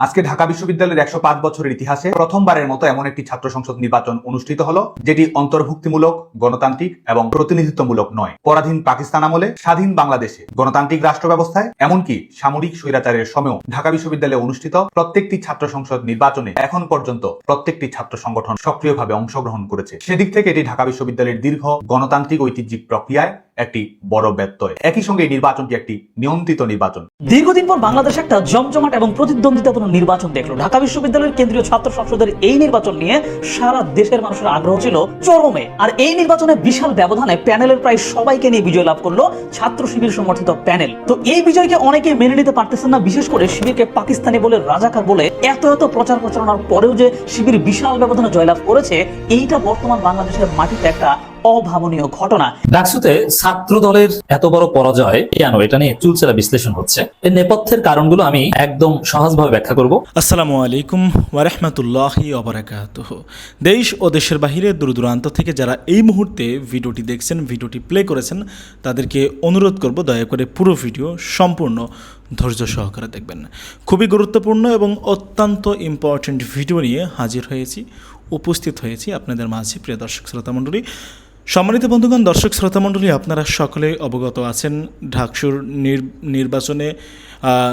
আজকে ঢাকা বিশ্ববিদ্যালয়ের একশো পাঁচ বছরের ইতিহাসে প্রথমবারের মতো এমন একটি ছাত্র সংসদ নির্বাচন অনুষ্ঠিত হলো, যেটি অন্তর্ভুক্তিমূলক, গণতান্ত্রিক এবং প্রতিনিধিত্বমূলক নয়। পরাধীন পাকিস্তান আমলে স্বাধীন বাংলাদেশে গণতান্ত্রিক রাষ্ট্র ব্যবস্থায়, এমনকি সামরিক স্বৈরাচারের সময়েও ঢাকা বিশ্ববিদ্যালয়ে অনুষ্ঠিত প্রত্যেকটি ছাত্র সংসদ নির্বাচনে এখন পর্যন্ত প্রত্যেকটি ছাত্র সংগঠন সক্রিয়ভাবে অংশগ্রহণ করেছে। সেদিক থেকে এটি ঢাকা বিশ্ববিদ্যালয়ের দীর্ঘ গণতান্ত্রিক ঐতিহ্যিক প্রক্রিয়ায় একটি বড় ব্যত্যয়। একই সঙ্গে এই নির্বাচনটি একটি নিয়ন্ত্রিত নির্বাচন। দীর্ঘদিন পর বাংলাদেশ একটা জমজমাট এবং প্রতিদ্বন্দ্বিতাপূর্ণ নির্বাচন দেখল। ঢাকা বিশ্ববিদ্যালয়ের কেন্দ্রীয় ছাত্র সংসদের এই নির্বাচন নিয়ে সারা দেশের মানুষের আগ্রহ ছিল চরমে। আর এই নির্বাচনে বিশাল ব্যবধানে প্যানেলের প্রায় সবাইকে নিয়ে বিজয় লাভ করল ছাত্র শিবির সমর্থিত প্যানেল। তো এই বিজয়কে অনেকে মেনে নিতে পারতেছেন না, বিশেষ করে শিবিরকে পাকিস্তানি বলে রাজাকার বলে এত এত প্রচার প্রচারণার পরেও যে শিবির বিশাল ব্যবধানে জয়লাভ করেছে, এইটা বর্তমান বাংলাদেশের মাটিতে একটা অভাবনীয় ঘটনা। ডাকসুতে ছাত্র দলের এত বড় পরাজয় কেন এটা নিয়ে চুলচেরা বিশ্লেষণ হচ্ছে। এর নেপথ্যের কারণগুলো আমি একদম সহজভাবে ব্যাখ্যা করব। আসসালামু আলাইকুম ওয়ারহমতুল্লাহি অবরাকাতুহ দেশ ও দেশের বাহিরে দূর দূরান্ত থেকে যারা এই মুহূর্তে ভিডিওটি দেখছেন ভিডিওটি প্লে করেছেন তাদেরকে অনুরোধ করব দয়া করে পুরো ভিডিও সম্পূর্ণ ধৈর্য সহকারে দেখবেন। খুবই গুরুত্বপূর্ণ এবং অত্যন্ত ইম্পর্ট্যান্ট ভিডিও নিয়ে হাজির হয়েছি উপস্থিত হয়েছি আপনাদের মাঝে প্রিয় দর্শক শ্রোতা মণ্ডলী। সম্মানিত বন্ধুগণ, দর্শক শ্রোতা মণ্ডলী আপনারা সকলে অবগত আছেন, ঢাকসুর নির- নির্বাচনে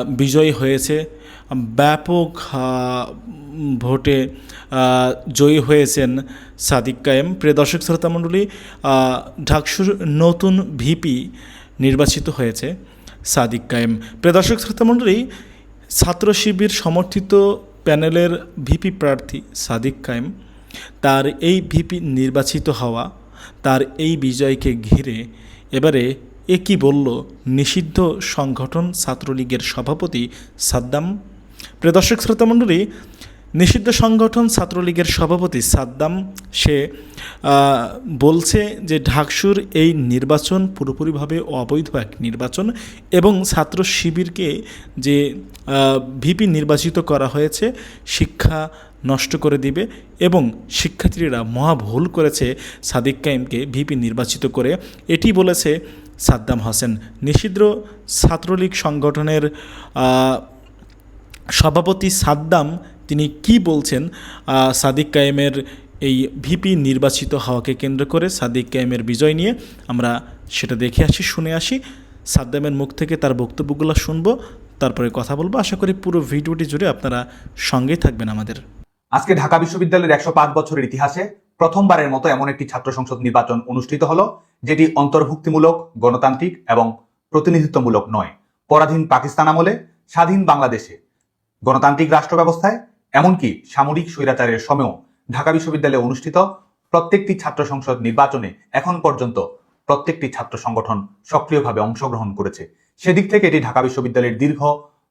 বিজয়ী হয়েছে। ব্যাপক ভোটে জয়ী হয়েছেন সাদিক কায়েম। প্রিয় দর্শক শ্রোতা মণ্ডলী ঢাকসুর নতুন ভিপি নির্বাচিত হয়েছে সাদিক কায়েম। প্রিয় দর্শক শ্রোতা মণ্ডলী ছাত্র শিবির সমর্থিত প্যানেলের ভিপি প্রার্থী সাদিক কায়েম। তার এই ভিপি নির্বাচিত হওয়া তার এই বিজয়কে ঘিরে এবারে এ কি বলল নিষিদ্ধ সংগঠন ছাত্রলীগের সভাপতি সাদ্দাম? প্রিয় দর্শক শ্রোতামণ্ডলী নিষিদ্ধ সংগঠন ছাত্রলীগের সভাপতি সাদ্দাম, সে বলছে যে ঢাকসুর এই নির্বাচন পুরোপুরিভাবে অবৈধ এক নির্বাচন এবং ছাত্র শিবিরকে যে ভিপি নির্বাচিত করা হয়েছে, শিক্ষা নষ্ট করে দিবে এবং শিক্ষার্থীরা মহা ভুল করেছে, সাদিক কাইমকে ভিপি নির্বাচিত করে। এটি বলেছে সাদ্দাম হোসেন। নিষিদ্ধ ছাত্রলীগ সংগঠনের সভাপতি সাদ্দাম তিনি কি বলছেন? সাদিক কায়েমের এই ভিপি নির্বাচিত হওয়াকে কেন্দ্র করে সাদিক কায়েমের বিজয় নিয়ে আমরা সেটা দেখে আসি, শুনে আসি। সাদ্দামের মুখ থেকে তার বক্তব্যগুলো শুনব, তারপরে কথা বলব। আশা করি পুরো ভিডিওটি জুড়ে আপনারা সঙ্গেই থাকবেন আমাদের। আজকে ঢাকা বিশ্ববিদ্যালয়ের একশো পাঁচ বছরের ইতিহাসে প্রথমবারের মতো এমন একটি ছাত্র সংসদ নির্বাচন অনুষ্ঠিত হলো, যেটি অন্তর্ভুক্তিমূলক, গণতান্ত্রিক এবং প্রতিনিধিত্বমূলক নয়। পরাধীন পাকিস্তান আমলে, স্বাধীন বাংলাদেশে, গণতান্ত্রিক রাষ্ট্র ব্যবস্থায়, এমনকি সামরিক স্বৈরাচারের সময়েও ঢাকা বিশ্ববিদ্যালয়ে অনুষ্ঠিত প্রত্যেকটি ছাত্র সংসদ নির্বাচনে এখন পর্যন্ত প্রত্যেকটি ছাত্র সংগঠন সক্রিয়ভাবে অংশগ্রহণ করেছে। সেদিক থেকে এটি ঢাকা বিশ্ববিদ্যালয়ের দীর্ঘ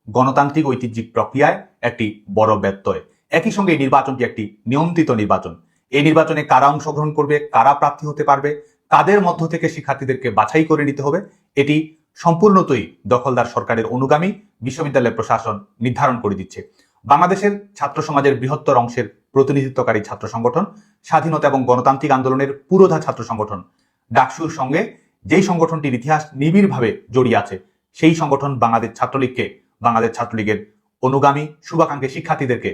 গণতান্ত্রিক ঐতিহ্যিক প্রক্রিয়ায় একটি বড় ব্যত্যয়। একই সঙ্গে এই নির্বাচনটি একটি নিয়ন্ত্রিত নির্বাচন। এই নির্বাচনে কারা অংশগ্রহণ করবে, কারা প্রার্থী হতে পারবে, কাদের মধ্য থেকে শিক্ষার্থীদেরকে বাছাই করে নিতে হবে, এটি সম্পূর্ণতই দখলদার সরকারের অনুগামী বিশ্ববিদ্যালয় প্রশাসন নির্ধারণ করে দিচ্ছে। বাংলাদেশের ছাত্র সমাজের বৃহত্তর অংশের প্রতিনিধিত্বকারী ছাত্র সংগঠন, স্বাধীনতা এবং গণতান্ত্রিক আন্দোলনের পুরোধা ছাত্র সংগঠন। ডাকসুর সঙ্গে যেই সংগঠনটির ইতিহাস নিবিড়ভাবে জড়িয়ে আছে, সেই সংগঠন বাংলাদেশ ছাত্রলীগকে, বাংলাদেশ ছাত্রলীগের অনুগামী, শুভাকাঙ্ক্ষী শিক্ষার্থীদেরকে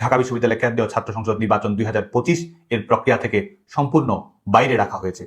ঢাকা বিশ্ববিদ্যালয় কেন্দ্রীয় ছাত্র সংসদ নির্বাচন দুই হাজার পঁচিশ এর প্রক্রিয়া থেকে সম্পূর্ণ বাইরে রাখা হয়েছে।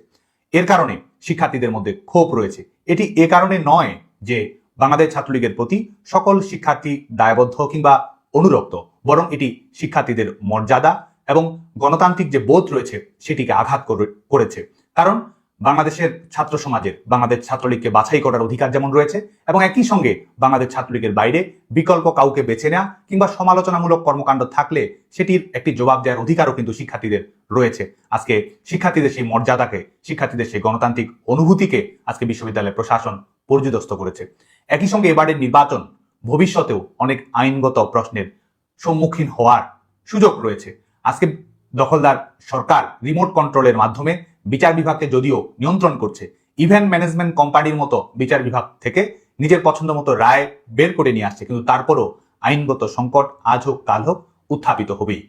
এর কারণে শিক্ষার্থীদের মধ্যে ক্ষোভ রয়েছে। এটি এ কারণে নয় যে বাংলাদেশ ছাত্রলীগের প্রতি সকল শিক্ষার্থী দায়বদ্ধ কিংবা অনুরক্ত, বরং এটি শিক্ষার্থীদের মর্যাদা এবং গণতান্ত্রিক যে বোধ রয়েছে, সেটিকে আঘাত করে- করেছে। কারণ বাংলাদেশের ছাত্র সমাজের, বাংলাদেশ ছাত্রলীগকে বাছাই করার অধিকার যেমন রয়েছে, এবং একই সঙ্গে বাংলাদেশ ছাত্রলীগের বাইরে বিকল্প কাউকে বেছে নেওয়া কিংবা সমালোচনামূলক কর্মকাণ্ড থাকলে সেটির একটি জবাব দেওয়ার অধিকারও কিন্তু শিক্ষার্থীদের রয়েছে। আজকে শিক্ষার্থীদের সেই মর্যাদাকে, শিক্ষার্থীদের সেই গণতান্ত্রিক অনুভূতিকে আজকে বিশ্ববিদ্যালয় প্রশাসন পর্যদস্ত করেছে। একই সঙ্গে এবারের নির্বাচন ভবিষ্যতেও অনেক আইনগত প্রশ্নের সম্মুখীন হওয়ার সুযোগ রয়েছে। আজকে দখলদার সরকার রিমোট কন্ট্রোলের মাধ্যমে বিচার বিভাগকে যদিও নিয়ন্ত্রণ করছে ইভেন্ট ম্যানেজমেন্ট কোম্পানির মতো বিচার বিভাগ থেকে নিজের পছন্দ মতো রায় বের করে নিয়ে আসছে, কিন্তু তারপরও আইনগত সংকট আজ হোক, কাল হোক উত্থাপিত হবেই।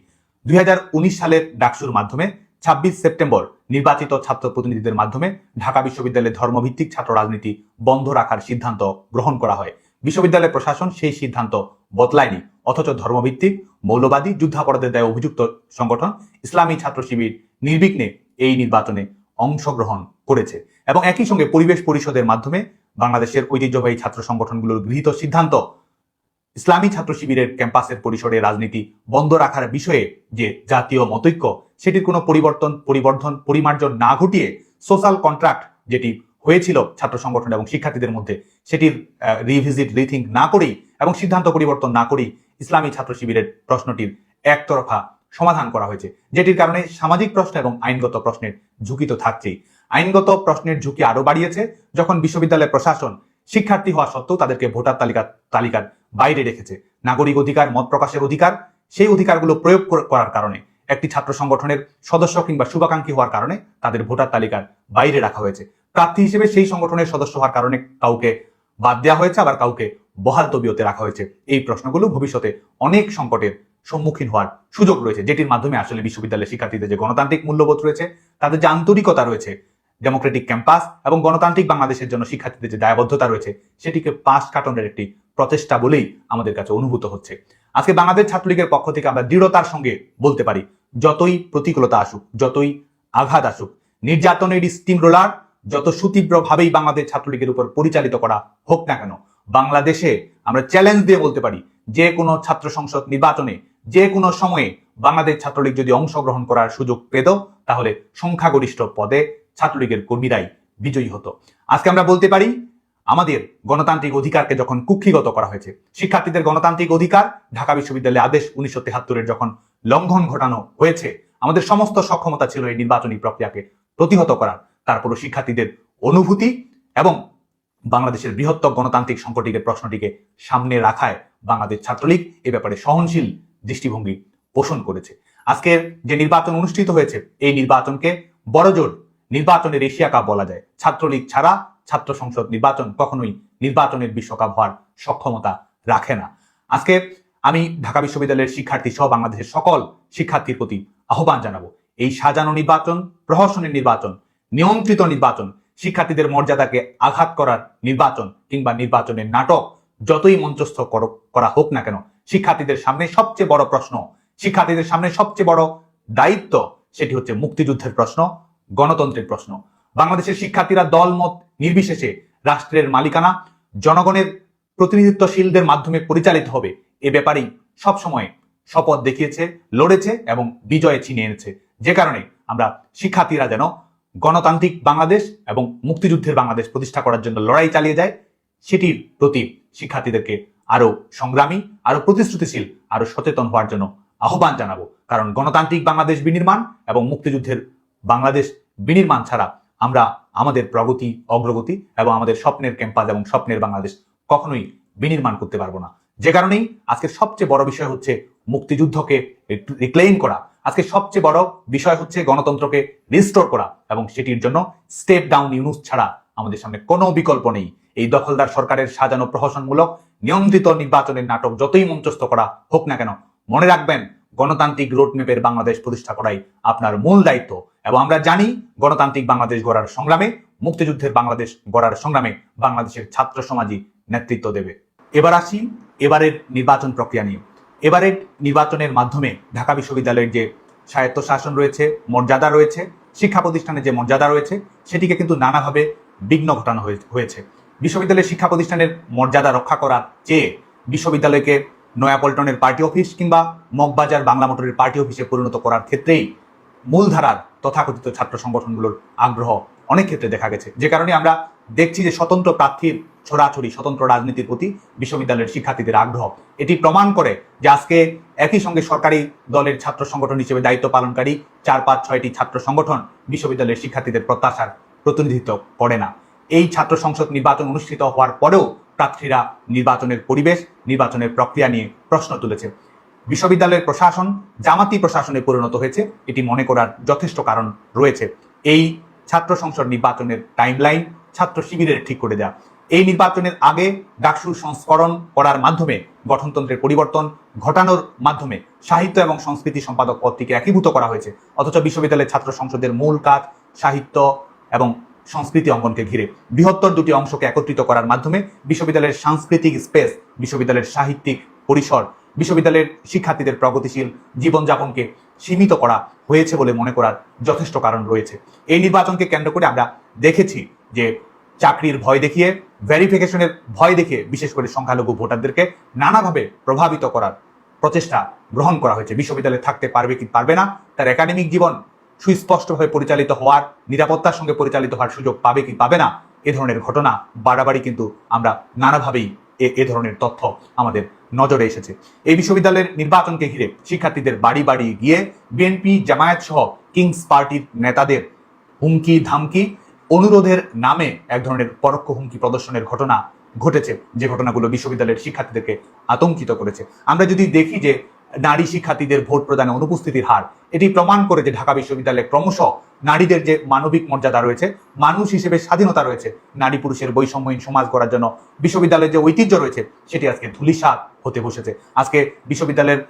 দুই হাজার উনিশ সালের ডাকসুর মাধ্যমে ছাব্বিশ সেপ্টেম্বর নির্বাচিত ছাত্র প্রতিনিধিদের মাধ্যমে ঢাকা বিশ্ববিদ্যালয়ের ধর্মভিত্তিক ছাত্র রাজনীতি বন্ধ রাখার সিদ্ধান্ত গ্রহণ করা হয়। বিশ্ববিদ্যালয় প্রশাসন সেই সিদ্ধান্ত বদলায়নি, অথচ ধর্মভিত্তিক, মৌলবাদী যুদ্ধাপরাধের দায়ে অভিযুক্ত সংগঠন ইসলামী ছাত্র শিবির নির্বিঘ্নে এই নির্বাচনে অংশগ্রহণ করেছে। এবং একই সঙ্গে পরিবেশ পরিষদের মাধ্যমে বাংলাদেশের ঐতিহ্যবাহী ছাত্র সংগঠনগুলোর গৃহীত সিদ্ধান্ত, ইসলামী ছাত্র শিবিরের ক্যাম্পাসের পরিসরে রাজনীতি বন্ধ রাখার বিষয়ে যে জাতীয় মতৈক্য, সেটির কোনো পরিবর্তন, পরিবর্ধন, পরিমার্জন না ঘটিয়ে সোশ্যাল কন্ট্রাক্ট যেটি হয়েছিল ছাত্র সংগঠন এবং শিক্ষার্থীদের মধ্যে, সেটির রিভিজিট রিথিঙ্ক না করেই এবং সিদ্ধান্ত পরিবর্তন না করেই ইসলামী ছাত্র শিবিরের প্রশ্নটির একতরফা সমাধান করা হয়েছে। যেটির কারণে সামাজিক প্রশ্ন এবং আইনগত প্রশ্নের ঝুঁকি তো থাকছেই। আইনগত প্রশ্নের ঝুঁকি আরও বাড়িয়েছে, যখন বিশ্ববিদ্যালয় প্রশাসন শিক্ষার্থী হওয়া সত্ত্বেও তাদেরকে ভোটার তালিকা, তালিকার বাইরে রেখেছে। নাগরিক অধিকার, মত প্রকাশের অধিকার, সেই অধিকারগুলো প্রয়োগ করার কারণে, একটি ছাত্র সংগঠনের সদস্য কিংবা শুভাকাঙ্ক্ষী হওয়ার কারণে তাদের ভোটার তালিকার বাইরে রাখা হয়েছে। প্রার্থী হিসেবে সেই সংগঠনের সদস্য হওয়ার কারণে কাউকে বাদ দেওয়া হয়েছে, আবার কাউকে বহাল তবিয়তে রাখা হয়েছে। এই প্রশ্নগুলো ভবিষ্যতে অনেক সংকটের সম্মুখীন হওয়ার সুযোগ রয়েছে, যেটির মাধ্যমে আসলে বিশ্ববিদ্যালয়ের শিক্ষার্থীদের যে গণতান্ত্রিক মূল্যবোধ রয়েছে, তাদের যে আন্তরিকতা রয়েছে ডেমোক্রেটিক ক্যাম্পাস এবং গণতান্ত্রিক বাংলাদেশের জন্য শিক্ষার্থীদের যে দায়বদ্ধতা রয়েছে, সেটিকে পাশ কাটনের একটি প্রচেষ্টা বলেই আমাদের কাছে অনুভূত হচ্ছে। আজকে বাংলাদেশ ছাত্রলীগের পক্ষ থেকে আমরা দৃঢ়তার সঙ্গে বলতে পারি, যতই প্রতিকূলতা আসুক, যতই আঘাত আসুক, নির্যাতনের স্টিম রোলার যত সুতীব্রভাবেই বাংলাদেশ ছাত্রলীগের উপর পরিচালিত করা হোক না কেন, বাংলাদেশে আমরা চ্যালেঞ্জ দিয়ে বলতে পারি, যে কোনো ছাত্র সংসদ নির্বাচনে যে কোনো সময়ে বাংলাদেশ ছাত্রলীগ যদি অংশগ্রহণ করার সুযোগ পেত, তাহলে সংখ্যাগরিষ্ঠ পদে ছাত্রলীগের কর্মীরাই বিজয়ী হতো। আজকে আমরা বলতে পারি, আমাদের গণতান্ত্রিক অধিকারকে যখন কুক্ষিগত করা হয়েছে, শিক্ষার্থীদের গণতান্ত্রিক অধিকার, ঢাকা বিশ্ববিদ্যালয়ে আদেশ উনিশশো তেহাত্তরের যখন লঙ্ঘন ঘটানো হয়েছে, আমাদের সমস্ত সক্ষমতা ছিল এই নির্বাচনী প্রক্রিয়াকে প্রতিহত করার। তারপরও শিক্ষার্থীদের অনুভূতি এবং বাংলাদেশের বৃহত্তর গণতান্ত্রিক সংকটিকে প্রশ্নটিকে সামনে রাখায় বাংলাদেশ ছাত্রলীগ এ ব্যাপারে সহনশীল দৃষ্টিভঙ্গি পোষণ করেছে। আজকের যে নির্বাচন অনুষ্ঠিত হয়েছে, এই নির্বাচনকে বড়জোর নির্বাচনের এশিয়া কাপ বলা যায়। ছাত্রলীগ ছাড়া ছাত্র সংসদ নির্বাচন কখনোই নির্বাচনের বিশ্বকাপ হওয়ার সক্ষমতা রাখে না। আজকে আমি ঢাকা বিশ্ববিদ্যালয়ের শিক্ষার্থী সহ বাংলাদেশের সকল শিক্ষার্থীর প্রতি আহ্বান জানাব। এই সাজানো নির্বাচন, প্রহসনের নির্বাচন, নিয়ন্ত্রিত নির্বাচন, শিক্ষার্থীদের মর্যাদাকে আঘাত করার নির্বাচন কিংবা নির্বাচনের নাটক যতই মঞ্চস্থ কর- হোক না কেন, শিক্ষার্থীদের সামনে সবচেয়ে বড় প্রশ্ন, শিক্ষার্থীদের সামনে সবচেয়ে বড় দায়িত্ব, সেটি হচ্ছে মুক্তিযুদ্ধের প্রশ্ন, গণতন্ত্রের প্রশ্ন। বাংলাদেশের শিক্ষার্থীরা দল মত নির্বিশেষে রাষ্ট্রের মালিকানা, জনগণের প্রতিনিধিত্বশীলদের মাধ্যমে পরিচালিত হবে। এ ব্যাপারেই সবসময় শপথ দেখিয়েছে, লড়েছে এবং বিজয়ে ছিনিয়ে এনেছে। যে কারণে আমরা শিক্ষার্থীরা যেন গণতান্ত্রিক বাংলাদেশ এবং মুক্তিযুদ্ধের বাংলাদেশ প্রতিষ্ঠা করার জন্য লড়াই চালিয়ে যায়, সেটির প্রতি শিক্ষার্থীদেরকে আরও সংগ্রামী, আরও প্রতিশ্রুতিশীল, আরও সচেতন হওয়ার জন্য আহ্বান জানাব। কারণ গণতান্ত্রিক বাংলাদেশ বিনির্মাণ এবং মুক্তিযুদ্ধের বাংলাদেশ বিনির্মাণ ছাড়া আমরা আমাদের প্রগতি, অগ্রগতি এবং আমাদের স্বপ্নের ক্যাম্পাস এবং স্বপ্নের বাংলাদেশ কখনোই বিনির্মাণ করতে পারব না। যে কারণেই আজকের সবচেয়ে বড় বিষয় হচ্ছে মুক্তিযুদ্ধকে রিক্লেইম করা। আজকে সবচেয়ে বড় বিষয় হচ্ছে গণতন্ত্রকে রিস্টোর করা এবং সেটির জন্য স্টেপ ডাউন ইউনুস ছাড়া আমাদের সামনে কোনো বিকল্প নেই। এই দখলদার সরকারের সাজানো প্রহসনমূলক নিয়ন্ত্রিত নির্বাচনের নাটক যতই মঞ্চস্থ করা হোক না কেন, মনে রাখবেন, গণতান্ত্রিক রোডম্যাপের বাংলাদেশ প্রতিষ্ঠা করাই আপনার মূল দায়িত্ব। এবং আমরা জানি, গণতান্ত্রিক বাংলাদেশ গড়ার সংগ্রামে, মুক্তিযুদ্ধের বাংলাদেশ গড়ার সংগ্রামে বাংলাদেশের ছাত্র সমাজই নেতৃত্ব দেবে। এবার আসি, এবারের নির্বাচন প্রক্রিয়া নিয়ে। এবারের নির্বাচনের মাধ্যমে ঢাকা বিশ্ববিদ্যালয়ের যে স্বায়ত্ত শাসন রয়েছে, মর্যাদা রয়েছে, শিক্ষা প্রতিষ্ঠানের যে মর্যাদা রয়েছে, সেটিকে কিন্তু নানাভাবে বিঘ্ন ঘটানো হয়ে- হয়েছে। বিশ্ববিদ্যালয়ের শিক্ষা প্রতিষ্ঠানের মর্যাদা রক্ষা করার চেয়ে বিশ্ববিদ্যালয়কে নয়াপল্টনের পার্টি অফিস কিংবা মগবাজার বাংলা মোটরের পার্টি অফিসে পরিণত করার ক্ষেত্রেই মূলধারার তথাকথিত ছাত্র সংগঠনগুলোর আগ্রহ অনেক ক্ষেত্রে দেখা গেছে। যে কারণে আমরা দেখছি যে স্বতন্ত্র প্রার্থীর ছড়াছড়ি, স্বতন্ত্র রাজনীতির প্রতি বিশ্ববিদ্যালয়ের শিক্ষার্থীদের আগ্রহ। এটি প্রমাণ করে যে আজকে একই সঙ্গে সরকারি দলের ছাত্র সংগঠন হিসেবে দায়িত্ব পালনকারী চার পাঁচ ছয়টি ছাত্র সংগঠন বিশ্ববিদ্যালয়ের শিক্ষার্থীদের প্রত্যাশার প্রতিনিধিত্ব করে না। এই ছাত্র সংসদ নির্বাচন অনুষ্ঠিত হওয়ার পরেও প্রার্থীরা নির্বাচনের পরিবেশ, নির্বাচনের প্রক্রিয়া নিয়ে প্রশ্ন তুলেছে। বিশ্ববিদ্যালয়ের প্রশাসন, জামাতি প্রশাসনে পরিণত হয়েছে, এটি মনে করার যথেষ্ট কারণ রয়েছে। এই ছাত্র সংসদ নির্বাচনের টাইমলাইন ছাত্র শিবিরের ঠিক করে দেওয়া এই নির্বাচনের আগে ডাকসুর সংস্করণ করার মাধ্যমে গঠনতন্ত্রের পরিবর্তন ঘটানোর মাধ্যমে সাহিত্য এবং সংস্কৃতি সম্পাদক পদটিকে একীভূত করা হয়েছে। অথচ বিশ্ববিদ্যালয়ের ছাত্র সংসদের মূল কাজ সাহিত্য এবং সংস্কৃতি অঙ্গনকে ঘিরে। বৃহত্তর দুটি অংশকে একত্রিত করার মাধ্যমে বিশ্ববিদ্যালয়ের সাংস্কৃতিক স্পেস, বিশ্ববিদ্যালয়ের সাহিত্যিক পরিসর, বিশ্ববিদ্যালয়ের শিক্ষার্থীদের প্রগতিশীল জীবনযাপনকে সীমিত করা হয়েছে বলে মনে করার যথেষ্ট কারণ রয়েছে। এই নির্বাচনকে কেন্দ্র করে আমরা দেখেছি যে চাকরির ভয় দেখিয়ে ভেরিফিকেশনের ভয় দেখিয়ে, বিশেষ করে সংখ্যালঘু ভোটারদেরকে নানাভাবে প্রভাবিত করার প্রচেষ্টা গ্রহণ করা হয়েছে। বিশ্ববিদ্যালয়ে থাকতে পারবে কি পারবে না, তার একাডেমিক জীবন সুস্পষ্টভাবে পরিচালিত হওয়ার, নিরাপত্তার সঙ্গে পরিচালিত হওয়ার সুযোগ পাবে কি পাবে না, এ ধরনের ঘটনা বাড়াবাড়ি কিন্তু আমরা নানাভাবেই এ- ধরনের তথ্য আমাদের নজরে এসেছে। এই বিশ্ববিদ্যালয়ের নির্বাচনকে ঘিরে শিক্ষার্থীদের বাড়ি বাড়ি গিয়ে বিএনপি, জামায়াত সহ কিংস পার্টির নেতাদের হুমকি, ধামকি, অনুরোধের নামে এক ধরনের পরোক্ষ হুমকি প্রদর্শনের ঘটনা ঘটেছে। যে ঘটনাগুলো বিশ্ববিদ্যালয়ের শিক্ষার্থীদেরকে আতঙ্কিত করেছে। আমরা যদি দেখি যে নারী শিক্ষার্থীদের ভোট প্রদানে অনুপস্থিতির হার। এটি প্রমাণ করে যে ঢাকা বিশ্ববিদ্যালয়ে ক্রমশ নারীদের যে মানবিক মর্যাদা রয়েছে, মানুষ হিসেবে স্বাধীনতা রয়েছে, নারী পুরুষের বৈষম্যহীন সমাজ করার জন্য বিশ্ববিদ্যালয়ের যে ঐতিহ্য রয়েছে, সেটি আজকে ধুলিসাৎ হতে বসেছে। আজকে বিশ্ববিদ্যালয়ের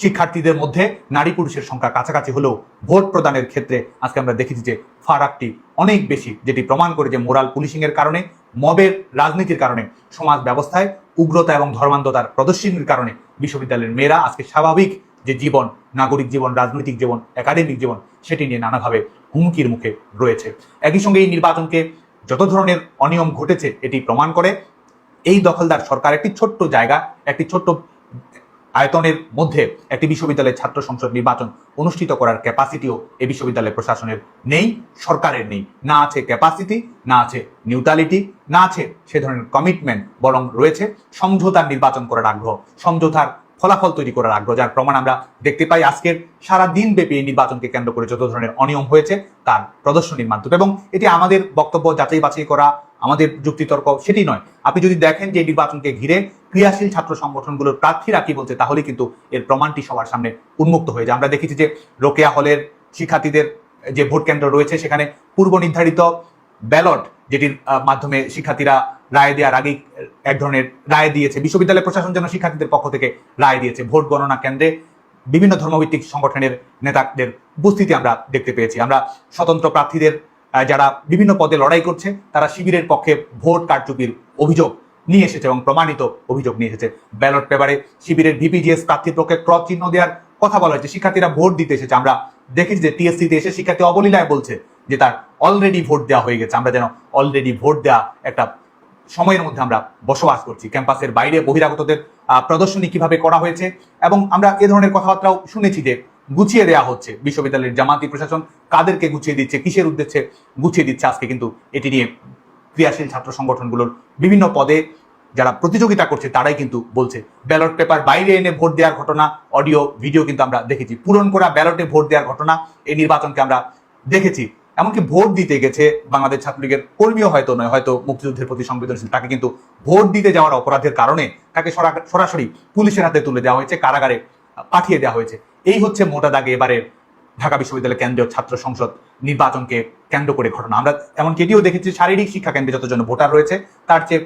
শিক্ষার্থীদের মধ্যে নারী পুরুষের সংখ্যা কাছাকাছি হলেও ভোট প্রদানের ক্ষেত্রে আজকে আমরা দেখেছি যে ফারাকটি অনেক বেশি, যেটি প্রমাণ করে যে মোরাল পুলিশিং এর কারণে, মবের রাজনীতির কারণে সমাজ ব্যবস্থায় উগ্রতা এবং ধর্মান্ধতার প্রদর্শনীর কারণে বিশ্ববিদ্যালয়ের মেয়েরা আজকে স্বাভাবিক যে জীবন, নাগরিক জীবন, রাজনৈতিক জীবন, একাডেমিক জীবন, সেটি নিয়ে নানাভাবে হুমকির মুখে রয়েছে। একই সঙ্গে এই নির্বাচনকে যত ধরনের অনিয়ম ঘটেছে, এটি প্রমাণ করে এই দখলদার সরকার একটি ছোট্ট জায়গা, একটি ছোট্ট আয়তনের মধ্যে একটি বিশ্ববিদ্যালয়ের ছাত্র সংসদ নির্বাচন অনুষ্ঠিত করার ক্যাপাসিটিও এই বিশ্ববিদ্যালয় প্রশাসনের নেই, সরকারের নেই। না আছে ক্যাপাসিটি, না আছে নিউট্রালিটি, না আছে সে ধরনের কমিটমেন্ট বরং রয়েছে। সমঝোতার নির্বাচন করার আগ্রহ। সমঝোতার ফলাফল তৈরি করার আগ্রহ, যার প্রমাণ আমরা দেখতে পাই আজকের সারা দিন ব্যাপী এই নির্বাচনকে কেন্দ্র করে যত ধরনের অনিয়ম হয়েছে তার প্রদর্শনীর মাধ্যমে। এবং এটি আমাদের বক্তব্য, যাচাই বাছাই করা, আমাদের যুক্তিতর্ক সেটি নয়। আপনি যদি দেখেন যে নির্বাচনকে ঘিরে ক্রিয়াশীল ছাত্র সংগঠনগুলোর প্রার্থীরা কি বলছে, তাহলে কিন্তু এর প্রমাণটি সবার সামনে উন্মুক্ত হয়ে যায়। আমরা দেখেছি যে রোকেয়া হলের শিক্ষার্থীদের যে ভোট কেন্দ্র রয়েছে, সেখানে পূর্ব নির্ধারিত ব্যালট যেটির মাধ্যমে শিক্ষার্থীরা রায় দেওয়ার আগেই এক ধরনের রায় দিয়েছে। বিশ্ববিদ্যালয় প্রশাসন যেন শিক্ষার্থীদের পক্ষ থেকে রায় দিয়েছে। ভোট গণনা কেন্দ্রে বিভিন্ন ধর্মভিত্তিক সংগঠনের নেতাদের উপস্থিতি আমরা দেখতে পেয়েছি। আমরা স্বতন্ত্র প্রার্থীদের যারা বিভিন্ন পদে লড়াই করছে, তারা শিবিরের পক্ষে ভোট কারচুপির অভিযোগ নিয়ে এসেছে এবং প্রমাণিত অভিযোগ নিয়ে এসেছে। ব্যালট পেপারে শিবিরের ভিপিজিএস প্রার্থীর পক্ষে ক্রস চিহ্ন দেওয়ার কথা বলা হয়েছে। শিক্ষার্থীরা ভোট দিতে এসেছে। আমরা দেখেছি যে টিএসসিতে এসে শিক্ষার্থী অবলীলায় বলছে যে তার অলরেডি ভোট দেওয়া হয়ে গেছে। আমরা যেন অলরেডি ভোট দেওয়া একটা সময়ের মধ্যে আমরা বসবাস করছি। ক্যাম্পাসের বাইরে বহিরাগতদের প্রদর্শনী কীভাবে করা হয়েছে এবং আমরা এ ধরনের কথাবার্তাও শুনেছি যে গুছিয়ে দেওয়া হচ্ছে। বিশ্ববিদ্যালয়ের জামাতি প্রশাসন কাদেরকে গুছিয়ে দিচ্ছে, কিসের উদ্দেশ্যে গুছিয়ে দিচ্ছে আজকে কিন্তু এটি নিয়ে ক্রিয়াশীল ছাত্র সংগঠনগুলোর বিভিন্ন পদে যারা প্রতিযোগিতা করছে তারাই কিন্তু বলছে, ব্যালট পেপার বাইরে এনে ভোট দেওয়ার ঘটনা, অডিও, ভিডিও কিন্তু আমরা দেখেছি। পূরণ করা ব্যালটে ভোট দেওয়ার ঘটনা, এই নির্বাচনকে আমরা দেখেছি। এমনকি ভোট দিতে গেছে বাংলাদেশ ছাত্রলীগের কর্মীও হয়তো নয়, হয়তো মুক্তিযুদ্ধের প্রতি সংবেদনশীল। তাকে কিন্তু ভোট দিতে যাওয়ার অপরাধের কারণে তাকে সরাসরি পুলিশের হাতে তুলে দেওয়া হয়েছে, কারাগারে পাঠিয়ে দেওয়া হয়েছে। এই হচ্ছে মোটা দাগে এবারে ঢাকা বিশ্ববিদ্যালয় কেন্দ্রীয় ছাত্র সংসদ নির্বাচনকে কেন্দ্র করে ঘটনা। আমরা এমনকি এটিও দেখেছি, শারীরিক শিক্ষা কেন্দ্রে যতজন ভোটার রয়েছে, তার চেয়ে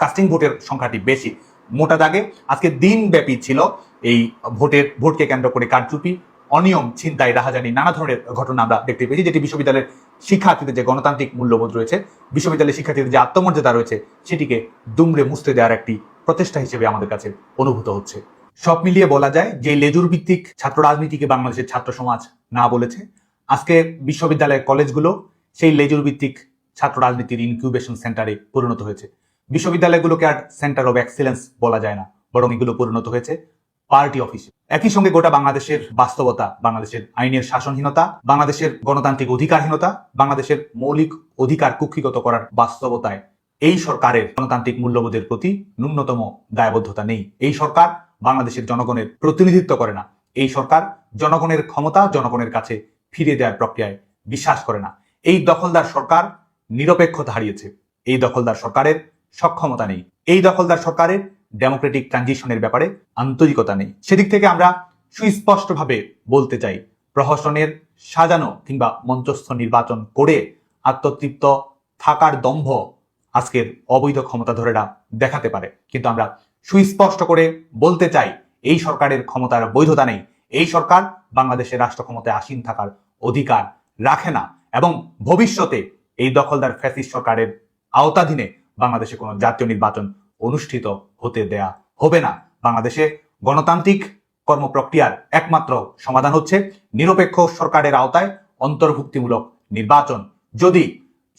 কাস্টিং ভোটের সংখ্যাটি বেশি। মোটা দাগে আজকে দিনব্যাপী ছিল এই ভোটের, ভোটকে কেন্দ্র করে কারচুপি। অনিয়ম, ছিনতাই, রাহাজানি, নানা ধরনের ঘটনা আমরা দেখতে পেয়েছি, যেটি বিশ্ববিদ্যালয়ের শিক্ষার্থীদের যে গণতান্ত্রিক মূল্যবোধ রয়েছে, বিশ্ববিদ্যালয়ের শিক্ষার্থীদের যে আত্মমর্যাদা রয়েছে, সেটিকে দুমড়ে মুছতে দেওয়ার একটি প্রচেষ্টা হিসেবে আমাদের কাছে অনুভূত হচ্ছে। সব মিলিয়ে বলা যায়, যে লেজুর ভিত্তিক ছাত্র রাজনীতিকে বাংলাদেশের ছাত্র সমাজ না বলেছে, আজকে বিশ্ববিদ্যালয়ের কলেজগুলো সেই লেজুর ভিত্তিক ছাত্র রাজনীতির ইনকিউবেশন সেন্টারে পরিণত হয়েছে। বিশ্ববিদ্যালয়গুলোকে আর সেন্টার অফ এক্সেলেন্স বলা যায় না, বরং এগুলো পরিণত হয়েছে। পার্টি অফিসে। একই সঙ্গে গোটা বাংলাদেশের বাস্তবতা, বাংলাদেশের আইনের শাসনহীনতা, বাংলাদেশের গণতান্ত্রিক অধিকারহীনতা, বাংলাদেশের মৌলিক অধিকার কুক্ষিগত করার বাস্তবতায় এই সরকারের গণতান্ত্রিক মূল্যবোধের প্রতি ন্যূনতম দায়বদ্ধতা নেই। এই সরকার বাংলাদেশের জনগণের প্রতিনিধিত্ব করে না। এই সরকার জনগণের ক্ষমতা, জনগণের কাছে ফিরিয়ে দেওয়ার প্রক্রিয়ায় বিশ্বাস করে না। এই দখলদার সরকার নিরপেক্ষতা হারিয়েছে। এই দখলদার সরকারের সক্ষমতা নেই। এই দখলদার সরকারের ডেমোক্রেটিক ট্রানজিশনের ব্যাপারে আন্তরিকতা নেই। সেদিক থেকে আমরা সুস্পষ্টভাবে বলতে চাই, প্রহসনের সাজানো কিংবা মঞ্চস্থ নির্বাচন করে আত্মতৃপ্ত থাকার দম্ভ আজকের অবৈধ ক্ষমতা ক্ষমতাধরেরা দেখাতে পারে। কিন্তু আমরা সুস্পষ্ট করে বলতে চাই, এই সরকারের ক্ষমতার বৈধতা নেই। এই সরকার বাংলাদেশের রাষ্ট্র ক্ষমতায় আসীন থাকার অধিকার রাখে না এবং ভবিষ্যতে এই দখলদার ফ্যাসিস্ট সরকারের আওতাধীনে বাংলাদেশে কোনো জাতীয় নির্বাচন অনুষ্ঠিত হতে দেয়া হবে না। বাংলাদেশে গণতান্ত্রিক কর্মপ্রক্রিয়ার একমাত্র সমাধান হচ্ছে নিরপেক্ষ সরকারের আওতায় অন্তর্ভুক্তিমূলক নির্বাচন। যদি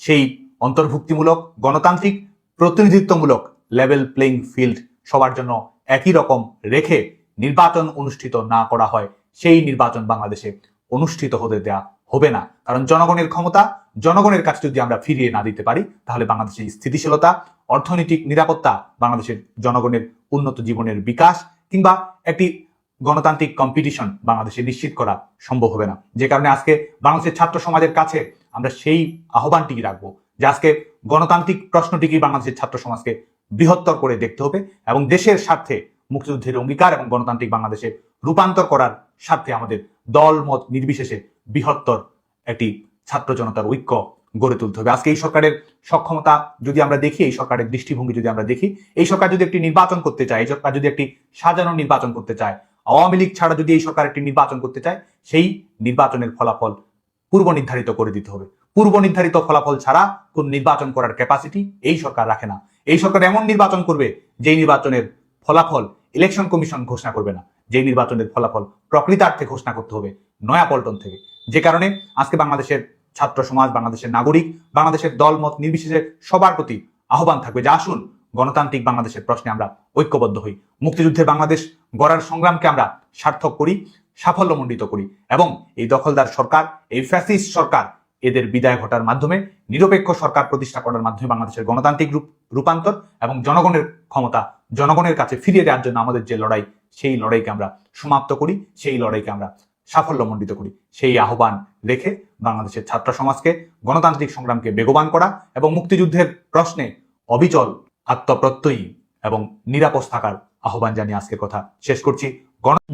সেই অন্তর্ভুক্তিমূলক গণতান্ত্রিক প্রতিনিধিত্বমূলক লেভেল প্লেইং ফিল্ড সবার জন্য একই রকম রেখে নির্বাচন অনুষ্ঠিত না করা হয়, সেই নির্বাচন বাংলাদেশে অনুষ্ঠিত হতে দেয়া হবে না। কারণ জনগণের ক্ষমতা, জনগণের কাছে যদি আমরা ফিরিয়ে না দিতে পারি, তাহলে বাংলাদেশের স্থিতিশীলতা, অর্থনৈতিক নিরাপত্তা, বাংলাদেশের জনগণের উন্নত জীবনের বিকাশ কিংবা একটি গণতান্ত্রিক কম্পিটিশন বাংলাদেশে নিশ্চিত করা সম্ভব হবে না। যে কারণে আজকে বাংলাদেশের ছাত্র সমাজের কাছে আমরা সেই আহ্বানটিকে রাখব যে আজকে গণতান্ত্রিক প্রশ্নটিকে বাংলাদেশের ছাত্র সমাজকে বৃহত্তর করে দেখতে হবে এবং দেশের স্বার্থে মুক্তিযুদ্ধের অঙ্গীকার এবং গণতান্ত্রিক বাংলাদেশে রূপান্তর করার স্বার্থে আমাদের দল মত নির্বিশেষে বৃহত্তর একটি ছাত্র জনতার ঐক্য গড়ে তুলতে হবে। আজকে এই সরকারের সক্ষমতা যদি আমরা দেখি, এই সরকারের দৃষ্টিভঙ্গি যদি আমরা দেখি, এই সরকার যদি একটি নির্বাচন করতে চায়, এই সরকার যদি একটি সাজানো নির্বাচন করতে চায়, আওয়ামী লীগ ছাড়া যদি এই সরকার একটি নির্বাচন করতে চায়, সেই নির্বাচনের ফলাফল পূর্ব নির্ধারিত করে দিতে হবে। পূর্ব নির্ধারিত ফলাফল ছাড়া কোন নির্বাচন করার ক্যাপাসিটি এই সরকার রাখে না। এই সরকার এমন নির্বাচন করবে, যেই নির্বাচনের ফলাফল ইলেকশন কমিশন ঘোষণা করবে না। যেই নির্বাচনের ফলাফল প্রকৃতার্থে ঘোষণা করতে হবে নয়াপল্টন থেকে। যে কারণে আজকে বাংলাদেশের ছাত্র সমাজ, বাংলাদেশের নাগরিক, বাংলাদেশের দলমত নির্বিশেষে সবার প্রতি আহ্বান থাকবে যে আসুন গণতান্ত্রিক বাংলাদেশের প্রশ্নে আমরা ঐক্যবদ্ধ হই। মুক্তিযুদ্ধের বাংলাদেশ গড়ার সংগ্রামকে আমরা সার্থক করি, সাফল্যমণ্ডিত করি এবং এই দখলদার সরকার, এই ফ্যাসিস্ট সরকার এদের বিদায় ঘটার মাধ্যমে, নিরপেক্ষ সরকার প্রতিষ্ঠা করার মাধ্যমে বাংলাদেশের গণতান্ত্রিক রূপ, রূপান্তর এবং জনগণের ক্ষমতা জনগণের কাছে ফিরিয়ে দেওয়ার জন্য আমাদের যে লড়াই সেই লড়াইকে আমরা সমাপ্ত করি, সেই লড়াইকে আমরা সাফল্যমণ্ডিত করি। সেই আহ্বান রেখে বাংলাদেশের ছাত্র সমাজকে, গণতান্ত্রিক সংগ্রামকে বেগবান করা এবং মুক্তিযুদ্ধের প্রশ্নে অবিচল আত্মপ্রত্যয়ী এবং নিরাপদ থাকার আহ্বান জানিয়ে আজকের কথা শেষ করছি।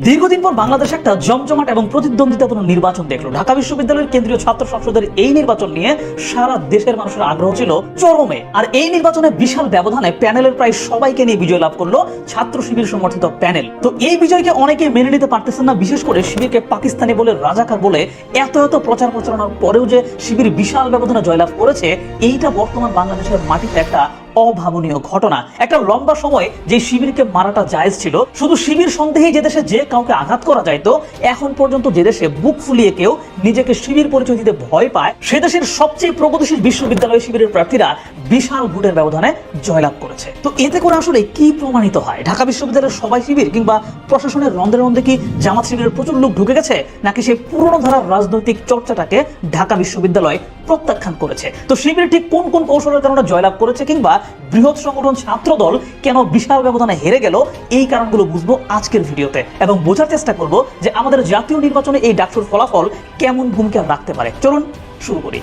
দীর্ঘদিন পর বাংলাদেশ একটা জমজমাট এবং প্রতিদ্বন্দ্বিতাপূর্ণ নির্বাচন দেখল। ঢাকা বিশ্ববিদ্যালয়ের কেন্দ্রীয় ছাত্র সংসদের এই নির্বাচন নিয়ে সারা দেশের মানুষের আগ্রহ ছিল চরমে। আর এই নির্বাচনে বিশাল ব্যবধানে প্যানেলের প্রায় সবাইকে নিয়ে বিজয় লাভ করল ছাত্র শিবির সমর্থিত প্যানেল। তো এই বিজয়কে অনেকে মেনে নিতে পারতেছেন না, বিশেষ করে শিবিরকে পাকিস্তানি বলে রাজাকার বলে এত এত প্রচার প্রচারণার পরেও যে শিবির বিশাল ব্যবধানে জয়লাভ করেছে, এইটা বর্তমান বাংলাদেশের মাটিতে একটা অভাবনীয় ঘটনা। একটা লম্বা সময় যে শিবিরকে মারাটা জায়েজ ছিল, শুধু শিবির সন্দেহে যে দেশে যে কাউকে আঘাত করা যাইতো এখন পর্যন্ত যে দেশে বুক ফুলিয়ে কেউ নিজেকে শিবির পরিচয় দিতে ভয় পায়, সে দেশের সবচেয়ে প্রগতিশীল বিশ্ববিদ্যালয় শিবিরের প্রার্থীরা বিশাল ভোটের ব্যবধানে জয়লাভ করেছে। তো এতে করে আসলে কি প্রমাণিত হয়? ঢাকা বিশ্ববিদ্যালয়ের সবাই শিবির কিংবা প্রশাসনের রন্ধে রন্ধে কি জামাত শিবিরের প্রচুর লোক ঢুকে গেছে, নাকি সেই পুরনো ধারার রাজনৈতিক চর্চাটাকে ঢাকা বিশ্ববিদ্যালয় প্রত্যাখ্যান করেছে? তো শিবির ঠিক কোন কোন কৌশলের কারণে জয়লাভ করেছে কিংবা বৃহৎ সংগঠন ছাত্র দল কেন বিশাল ব্যবধানে হেরে গেল, এই কারণগুলো বুঝব আজকের ভিডিওতে। এবং বোঝার চেষ্টা করব যে আমাদের জাতীয় নির্বাচনে এই ডাকসুর ফলাফল কেমন ভূমিকা রাখতে পারে। চলুন শুরু করি।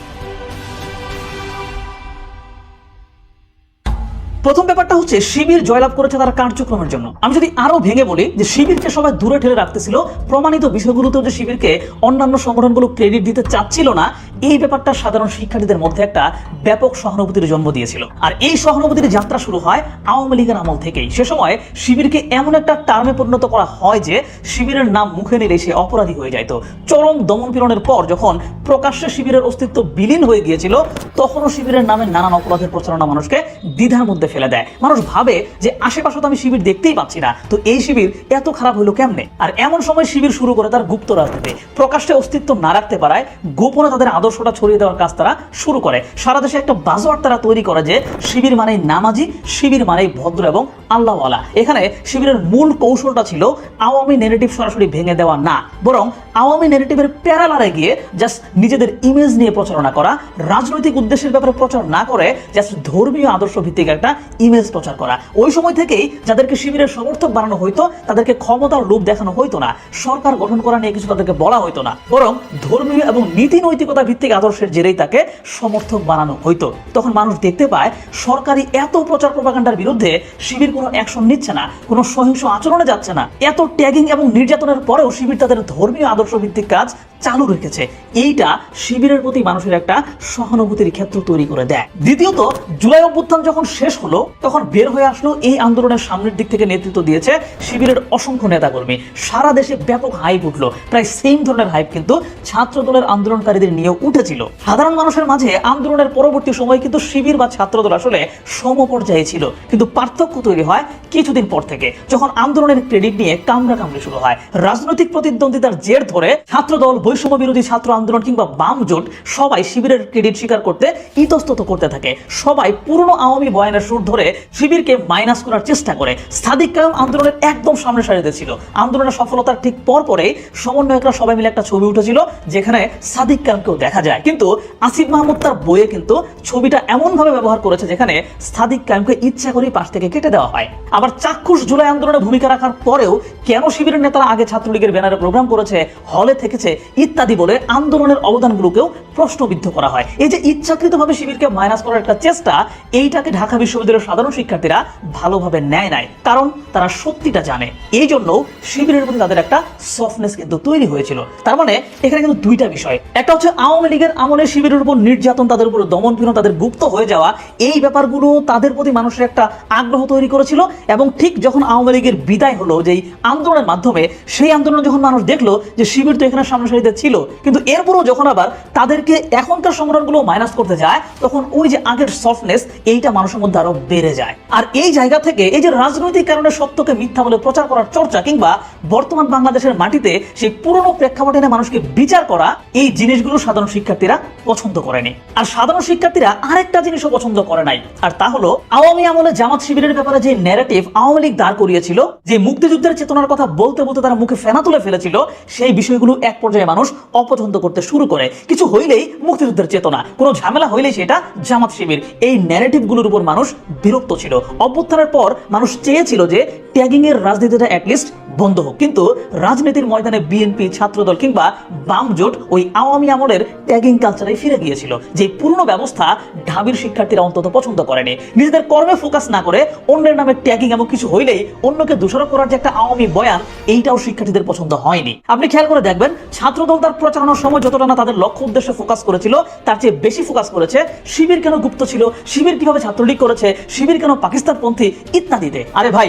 প্রথম ব্যাপারটা হচ্ছে, শিবির জয়লাভ করেছে তার কার্যক্রমের জন্য। আমি যদি আরও ভেঙে বলি যে, শিবিরকে সবাই দূরে ঠেলে রাখতেছিল, প্রমাণিত বিষয়গুলোতেও যে শিবিরকে অন্যান্য সংগঠনগুলো ক্রেডিট দিতে চাচ্ছিল না, এই ব্যাপারটা সাধারণ শিক্ষার্থীদের মধ্যে একটা ব্যাপক সহানুভূতির জন্ম দিয়েছিল। আর এই সহানুভূতির যাত্রা শুরু হয় আওয়ামী লীগের আমল থেকেই। সে সময় শিবিরকে এমন একটা টার্মে পরিণত করা হয় যে, শিবিরের নাম মুখে নিলে সে অপরাধী হয়ে যায়। তো চরম দমন পীড়নের পর যখন প্রকাশ্যে শিবিরের অস্তিত্ব বিলীন হয়ে গিয়েছিল, তখনও শিবিরের নামে নানান অপরাধের প্রচারণা মানুষকে দ্বিধার মধ্যে ফেলে দেয়। মানুষ ভাবে যে আশেপাশে তো আমি শিবির দেখতেই পাচ্ছি না। তো এই শিবির এত খারাপ হলো কেমনে? আর এমন সময় শিবির শুরু করে তার গুপ্ত রাজনীতি। প্রকাশ্যে অস্তিত্ব না রাখতে পারায় গোপনে তাদের আদর্শটা ছড়িয়ে দেওয়ার কাজ তারা শুরু করে। সারা দেশে একটা বাজোয়ার তারা তৈরি করে যে শিবির মানেই নামাজি, শিবির মানেই ভদ্র এবং আল্লাহওয়ালা। এখানে শিবিরের মূল কৌশলটা ছিল আওয়ামী নেগেটিভ সরাসরি ভেঙে দেওয়া না। বরং আওয়ামী নেগেটিভের প্যারালারে গিয়ে জাস্ট নিজেদের ইমেজ নিয়ে প্রচারণা করা, রাজনৈতিক উদ্দেশ্যের ব্যাপারে প্রচার না করে জাস্ট ধর্মীয় আদর্শ ভিত্তিক একটা ইমেজ প্রচার করা। ওই সময় থেকেই যাদেরকে শিবিরের সমর্থক বানানো হইতো, তাদেরকে ক্ষমতার রূপ দেখানো হইতো না। সরকার গঠন করা নিয়ে কিছু তাদেরকে বলা হইতো না। বরং ধর্মীয় এবং নীতি নৈতিকতা ভিত্তিক আদর্শের জেরেই তাকে সমর্থক বানানো হইতো। তখন মানুষ দেখতে পায় সরকারি এত প্রচার প্রপাগান্ডার বিরুদ্ধে শিবির কোনো অ্যাকশন নিচ্ছে না, কোনো সহিংস আচরণে যাচ্ছে না। এত ট্যাগিং এবং নির্যাতনের পরেও শিবির তাদের ধর্মীয় আদর্শ ভিত্তিক কাজ চালু রেখেছে। এইটা শিবিরের প্রতি মানুষের একটা সহানুভূতির ক্ষেত্র তৈরি করে দেয়। দ্বিতীয়ত, জুলাই অভ্যুত্থান যখন শেষ হলো, তখন বের হয়ে আসলো এই আন্দোলনের সামনের দিক থেকে নেতৃত্ব দিয়েছে শিবিরের অসংখ্য নেতাকর্মী। সারা দেশে ব্যাপক হাইপ উঠল। প্রায় সেম ধরনের হাইপ কিন্তু ছাত্র দলের আন্দোলনকারীদের নিয়েও উঠেছিল। সাধারণ মানুষের মাঝে আন্দোলনের পরবর্তী সময় কিন্তু শিবির বা ছাত্রদল আসলে সমপর্যায়ে ছিল। কিন্তু পার্থক্য তৈরি হয় কিছুদিন পর থেকে, যখন আন্দোলনের ক্রেডিট নিয়ে কামড়া কামড়ি শুরু হয়। রাজনৈতিক প্রতিদ্বন্দ্বিতার জের ধরে ছাত্রদল বৈষম্য বিরোধী ছাত্র আন্দোলন কিংবা বাম জোট সবাই শিবিরের ক্রেডিট স্বীকার করতে ইতস্তত করতে থাকে। সবাই পুরনো আওয়ামী বয়ানের সুর ধরে শিবিরকে মাইনাস করার চেষ্টা করে। সাদিক কায়ম আন্দোলনের একদম সামনে সারিতে ছিল। আন্দোলনের সফলতার ঠিক পর পরে সমন্বয়করা সবাই মিলে একটা ছবি উঠেছিল, যেখানে সাদিক কায়মকেও দেখা যায়। কিন্তু আসিফ মাহমুদ তার বইয়ে কিন্তু ছবিটা এমনভাবে ব্যবহার করেছে, যেখানে সাদিক কায়মকে ইচ্ছা করেই পাশ থেকে কেটে দেওয়া হয়। আবার চাক্ষুষ জুলাই আন্দোলনে ভূমিকা রাখার পরেও কেন শিবিরের নেতারা আগে ছাত্রলীগের ব্যানারে প্রোগ্রাম করেছে, হলে থেকেছে ইত্যাদি বলে আন্দোলনের অবদানগুলোকেও প্রশ্নবিদ্ধ করা হয়। এই যে ইচ্ছাকৃতভাবে শিবিরকে মাইনাস করার একটা চেষ্টা, এইটাকে ঢাকা বিশ্ববিদ্যালয়ের সাধারণ শিক্ষার্থীরা ভালোভাবে নেয় নাই। কারণ তারা সত্যিটা জানে। এই জন্য শিবিরের প্রতি তাদের একটা সফটনেস কিন্তু তৈরি হয়েছিল। তার মানে এখানে কিন্তু দুইটা বিষয়। একটা হচ্ছে আওয়ামী লীগের আমলে শিবিরের উপর নির্যাতন, তাদের উপর দমন পীড়ন তাদের গুপ্ত হয়ে যাওয়া, এই ব্যাপারগুলো তাদের প্রতি মানুষের একটা আগ্রহ তৈরি করেছিল এবং ঠিক যখন আওয়ামী লীগের বিদায় হলো, যেই আন্দোলনের মাধ্যমে, সেই আন্দোলন যখন মানুষ দেখল যে শিবির তো এখানে সামনে সারিতে ছিল। কিন্তু এরপরও যখন আবার তাদেরকে এখনকার সংগঠনগুলো মাইনাস করতে যায়, তখন ওই যে আগের সফটনেস এইটা মানুষের মধ্যে আরও বেড়ে যায়। আর এই জায়গা থেকে এই যে রাজনৈতিক কারণে সত্যকে মিথ্যা বলে প্রচার করার চর্চা কিংবা বর্তমান বাংলাদেশের মাটিতে সেই পুরনো প্রেক্ষাপটে এনে মানুষকে বিচার করা, এই জিনিসগুলো সাধারণ শিক্ষার্থীরা পছন্দ করেনি। আর সাধারণ শিক্ষার্থীরা আরেকটা জিনিসও পছন্দ করে নাই, আর তা হলো আওয়ামী আমলে জামাত শিবিরের ব্যাপারে যে ন্যারেটিভ আওয়ামী লীগ দাঁড় করিয়েছিল, যে মুক্তিযুদ্ধের চেতনার কথা বলতে বলতে তারা মুখে ফেনা তুলে ফেলেছিল, সেই বিষয়গুলো এক পর্যায়ে মানুষ অপছন্দ করতে শুরু করে। কিছু হইলেই মুক্তিযুদ্ধের চেতনা, কোনো ঝামেলা হইলেই সেটা জামাত শিবির। এই ন্যারেটিভগুলোর উপর মানুষ বিরক্ত ছিল। অভ্যুত্থানের পর মানুষ চেয়েছিল যে ট্যাগিং এর রাজনীতিটা অ্যাটলিস্ট বন্ধ হোক। কিন্তু রাজনীতির ময়দানে বিএনপি ছাত্রদল কিংবা বাম জোট ওই আওয়ামী আমলের ট্যাগিং কালচারে ফিরে গিয়েছিল। যে পুরনো ব্যবস্থা ঢাবির শিক্ষার্থীরা অন্তত পছন্দ করেনি। নিজেদের কর্মে ফোকাস না করে অন্যের নামে ট্যাগিং এমন কিছু হইলেই অন্যকে দোষারোপ করার যে একটা আওয়ামী বয়ান, এইটাও শিক্ষার্থীদের পছন্দ হয়নি। আপনি খেয়াল করে দেখবেন, ছাত্রদল তার প্রচারণার সময় যতটা না তাদের লক্ষ্য উদ্দেশ্যে ফোকাস করেছিল, তার চেয়ে বেশি ফোকাস করেছে শিবির কেন গুপ্ত ছিল, শিবির কীভাবে ছাত্রলীগ করেছে, শিবির কেন পাকিস্তানপন্থী ইত্যাদিতে। আরে ভাই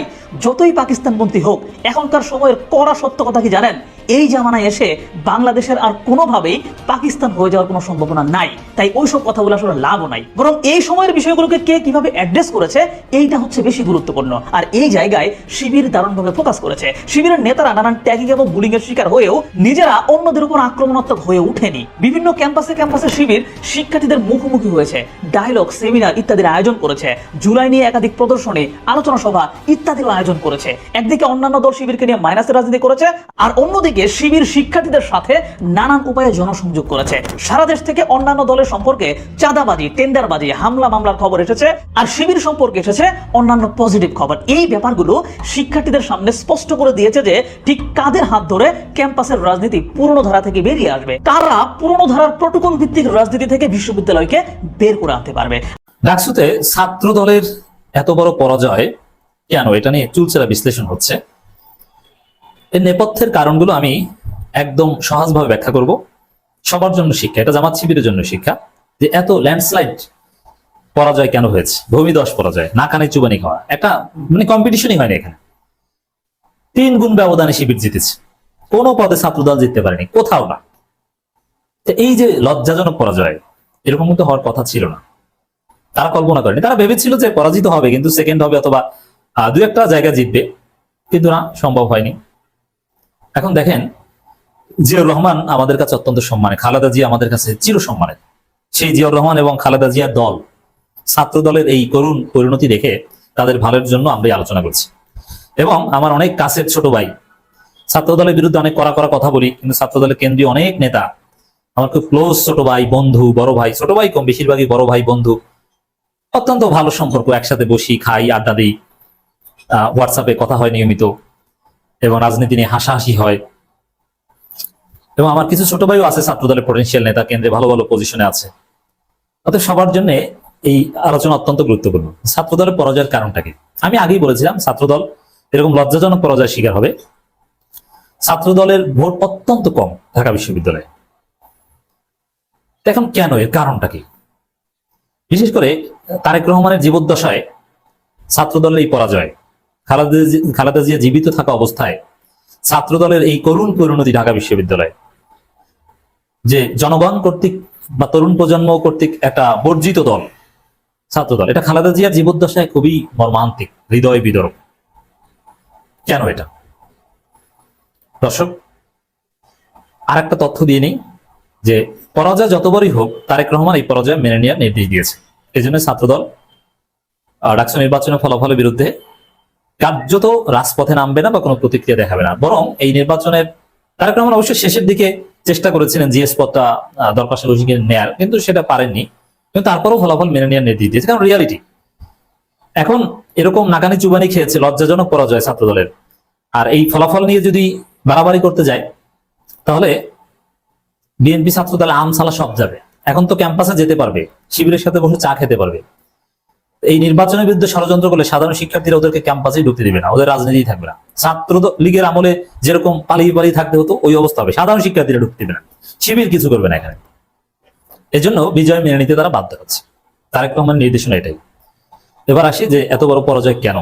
যতই পাকিস্তানপন্থী হোক, এখনকার সময়ের কড়া সত্য কথা কি জানেন? এই জামানায় এসে বাংলাদেশের আর কোনোভাবেই পাকিস্তান হয়ে যাওয়ার কোনো সম্ভাবনা নাই। তাই ওইসব কথাগুলো আসলে লাভও নাই। বরং এই সময়ের বিষয়গুলোকে কে কীভাবে অ্যাড্রেস করেছে, এইটা হচ্ছে বেশি গুরুত্বপূর্ণ। আর এই জায়গায় শিবির দারুণভাবে ফোকাস করেছে। শিবিরের নেতারা নানান ট্যাগিং এবং বুলিং এর শিকার হয়েও নিজেরা অন্যদের উপর আক্রমণাত্মক হয়ে ওঠেনি। বিভিন্ন ক্যাম্পাসে ক্যাম্পাসে শিবির শিক্ষার্থীদের মুখোমুখি হয়েছে। ডায়লগ সেমিনার ইত্যাদির আয়োজন করেছে। জুলাই নিয়ে একাধিক প্রদর্শনী, আলোচনা সভা ইত্যাদির আয়োজন করেছে। একদিকে অন্যান্য দল শিবিরকে নিয়ে মাইনাসের রাজনীতি করেছে, আর অন্যদিকে শিবির শিক্ষার্থীদের সাথে নানান উপায়ে জনসংযোগ করেছে। সারা দেশ থেকে অন্যান্য দলের সম্পর্কে চাঁদাবাজি, টেন্ডারবাজি, হামলা মামলার খবর এসেছে, আর শিবির সম্পর্কে এসেছে অন্যান্য পজিটিভ খবর। এই ব্যাপারগুলো শিক্ষার্থীদের সামনে স্পষ্ট করে দিয়েছে যে ঠিক কাদের হাত ধরে ক্যাম্পাসের রাজনীতি পুরনো ধারা থেকে বেরিয়ে আসবে? কারা পুরনো ধারার প্রোটোকল ভিত্তিক রাজনীতি থেকে বিশ্ববিদ্যালয়কে বের করে আনতে পারবে? ডাকসুতে ছাত্র দলের এত বড় পরাজয় কেন? এটা নিয়ে চুলচেরা বিশ্লেষণ হচ্ছে। এর নেপথ্যের কারণগুলো আমি একদম সহজভাবে ব্যাখ্যা করব। সবার জন্য শিক্ষা, এটা জামাত শিবিরের জন্য শিক্ষা যে এত ল্যান্ডস্লাইড পরাজয় কেন হয়েছে? ভূমিদশ পরাজয় না কানে চুবানি খাওয়া, একটা মানে কম্পিটিশনই হয়নি এখানে। তিন গুণ ব্যবধানে শিবির জিতেছে। কোনো পদে ছাত্রদল জিততে পারেনি, কোথাও না। এই যে লজ্জাজনক পরাজয়, এরকম কিন্তু হওয়ার কথা ছিল না। তারা কল্পনা করেনি। তারা ভেবেছিল যে পরাজিত হবে, কিন্তু সেকেন্ড হবে অথবা দু একটা জায়গা জিতবে, কিন্তু না, সম্ভব হয়নি। এখন দেখেন, জিয়াউর রহমান আমাদের কাছে অত্যন্ত সম্মানের, খালেদা জিয়া আমাদের কাছে চির সম্মানের। সেই জিয়াউর রহমান এবং খালেদা জিয়ার দল, ছাত্র দলের এই করুণ পরিণতি দেখে তাদের ভালোর জন্য আমরা আলোচনা করছি। এবং আমার অনেক কাছের ছোট ভাই, ছাত্র দলের বিরুদ্ধে অনেক কড়া করা কথা বলি, কিন্তু ছাত্র দলের কেন্দ্রীয় অনেক নেতা, আমার খুব ক্লোজ ছোট ভাই, বন্ধু, বড় ভাই, ছোট ভাই কম, বেশিরভাগই বড় ভাই, বন্ধু, অত্যন্ত ভালো সম্পর্ক, একসাথে বসি, খাই, আড্ডা দিই। হোয়াটসঅ্যাপে কথা হয় নিয়মিত এবং রাজনীতি নিয়ে হাসাহাসি হয়। এবং আমার কিছু ছোট ভাইও আছে ছাত্র দলের পটেন্সিয়াল নেতা, কেন্দ্রে ভালো ভালো পজিশনে আছে। অতএব সবার জন্য এই আলোচনা অত্যন্ত গুরুত্বপূর্ণ। ছাত্র দলের পরাজয়ের কারণটা কি আমি আগেই বলেছিলাম, ছাত্রদল এরকম লজ্জাজনক পরাজয়ের শিকার হবে। ছাত্র দলের ভোট অত্যন্ত কম ঢাকা বিশ্ববিদ্যালয়ে। এখন কেন? এর কারণটা কি? বিশেষ করে তারেক রহমানের জীবদ্দশায় ছাত্রদলের এই পরাজয়। খালেদা খালেদা জিয়া জীবিত থাকা অবস্থায় ছাত্রদলের এই করুণ পরিণতি ঢাকা বিশ্ববিদ্যালয়। যে জনগণ কর্তৃক বা তরুণ প্রজন্ম কর্তৃক একটা বর্জিত দল, ছাত্রদল। এটা খালেদা জিয়ার জীবদ্দশায় খুবই মর্মান্তিক, হৃদয় বিদরক। কেন এটা? দর্শক আর একটা তথ্য দিয়ে নিই যে পরাজয় যতবারই হোক, তারেক রহমান এই পরাজয় মেনে নেওয়ার নির্দেশ দিয়েছে। এই জন্য ছাত্রদল ডাকসু নির্বাচনের ফলাফলের বিরুদ্ধে কার্যত রাজপথে নামবে না বা কোনো প্রতিক্রিয়া দেখাবে না। বরং এই নির্বাচনের তারেক রহমান অবশ্য শেষের দিকে চেষ্টা করেছিলেন জিএস পদটা দরকার রশিকে নেয়ার। কিন্তু সেটা পারেননি। কিন্তু তারপরেও ফলাফল মেনে নেওয়ার নির্দেশ দিয়েছে। কারণ রিয়ালিটি এখন এরকম নাকানি চুবানি খেয়েছে, লজ্জাজনক পরাজয় ছাত্রদলের। আর এই ফলাফল নিয়ে যদি বাড়াবাড়ি করতে যায়, তাহলে বিএনপি ছাত্র ছাত্রদল আমসালা সব যাবে। এখন তো ক্যাম্পাসে যেতে পারবে, শিবিরের সাথে বসে চা খেতে পারবে। এই নির্বাচনের বিরুদ্ধে ষড়যন্ত্র করলে সাধারণ শিক্ষার্থীরা ওদেরকে ক্যাম্পাসেই ঢুকতে দিবে না, ওদের রাজনীতি থাকবে না। ছাত্র লীগের আমলে যেরকম পালিয়ে পালিয়ে থাকতে হতো, ওই অবস্থা হবে। সাধারণ শিক্ষার্থীরা ঢুকতে দিবে না। শিবির কিছু করবে না এখানে। এজন্য বিজয় মেনে নিতে তারা বাধ্য হচ্ছে। তারেক রহমানের নির্দেশনা এটাই। এবার আসি যে এত বড় পরাজয় কেন?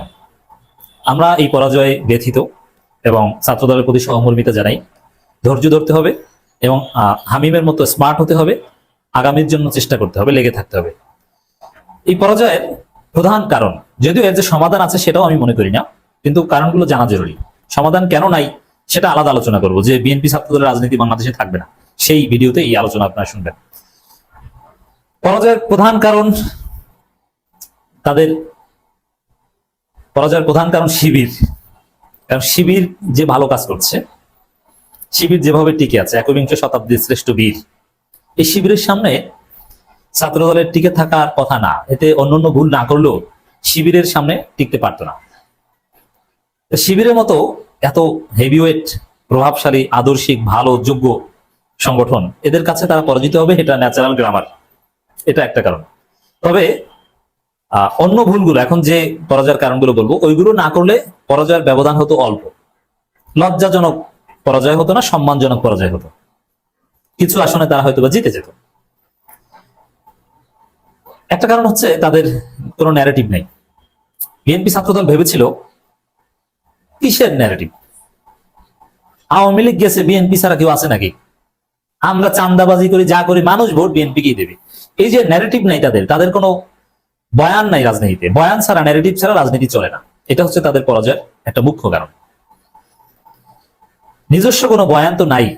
আমরা এই পরাজয়ে ব্যথিত এবং ছাত্রদলের প্রতি সহমর্মিতা জানাই। ধৈর্য ধরতে হবে এবং হামিমের মতো স্মার্ট হতে হবে। আগামীর জন্য চেষ্টা করতে হবে, লেগে থাকতে হবে। এই পরাজয়ের প্রধান কারণ। যদিও এর যে সমাধান আছে সেটাও আমি মনে করি না, কিন্তু কারণগুলো জানা জরুরি। সমাধান কেন নাই সেটা আলাদা আলোচনা করব, যে বিএনপি ছাত্রদলের রাজনীতি বাংলাদেশে থাকবে না। সেই ভিডিওতে এই আলোচনা আপনারা শুনবেন। পরাজয়ের প্রধান কারণ তাদের, পরাজয়ের প্রধান কারণ শিবির। কারণ শিবির যে ভালো কাজ করছে, শিবির যেভাবে টিকে আছে, একবিংশ শতাব্দীর শ্রেষ্ঠ বীর। এই শিবিরের সামনে ছাত্রদলের টিকে থাকার কথা না। এতে অন্যান্য ভুল না করলেও শিবিরের সামনে টিকতে পারতো না। শিবিরের মতো এত হেভিওয়েট প্রভাবশালী, আদর্শিক, ভালো, যোগ্য সংগঠন এদের কাছে তারা পরাজিত হবে এটা ন্যাচারাল গ্রামার এটা একটা কারণ। তবে অন্য ভুলগুলো, এখন যে পরাজয়ের কারণগুলো বলব, ওইগুলো না করলে পরাজয়ের ব্যবধান হতো অল্প। লজ্জাজনক পরাজয় হতো না, সম্মানজনক পরাজয় হতো। কিছু আসনে তারা হয়তো বা জিতে যেত। একটা কারণ হচ্ছে তাদের কোনো ন্যারেটিভ নেই। বিএনপি ছাত্রদল ভেবেছিল, কিসের ন্যারেটিভ আওয়ামী লীগ গেছে বিএনপি ছাড়া কেউ আছে নাকি? আমরা চান্দাবাজি করি, যা করি, মানুষ ভোট বিএনপি কে দেবে? এই যে ন্যারেটিভ নাই তাদের তাদের কোনো বয়ান নাই রাজনীতিতে। বয়ান ছাড়া ন্যারেটিভ ছাড়া রাজনীতি চলে না। এটা হচ্ছে তাদের পরাজয়ের একটা মুখ্য কারণ। নিজস্ব কোনো বয়ান তো নাই।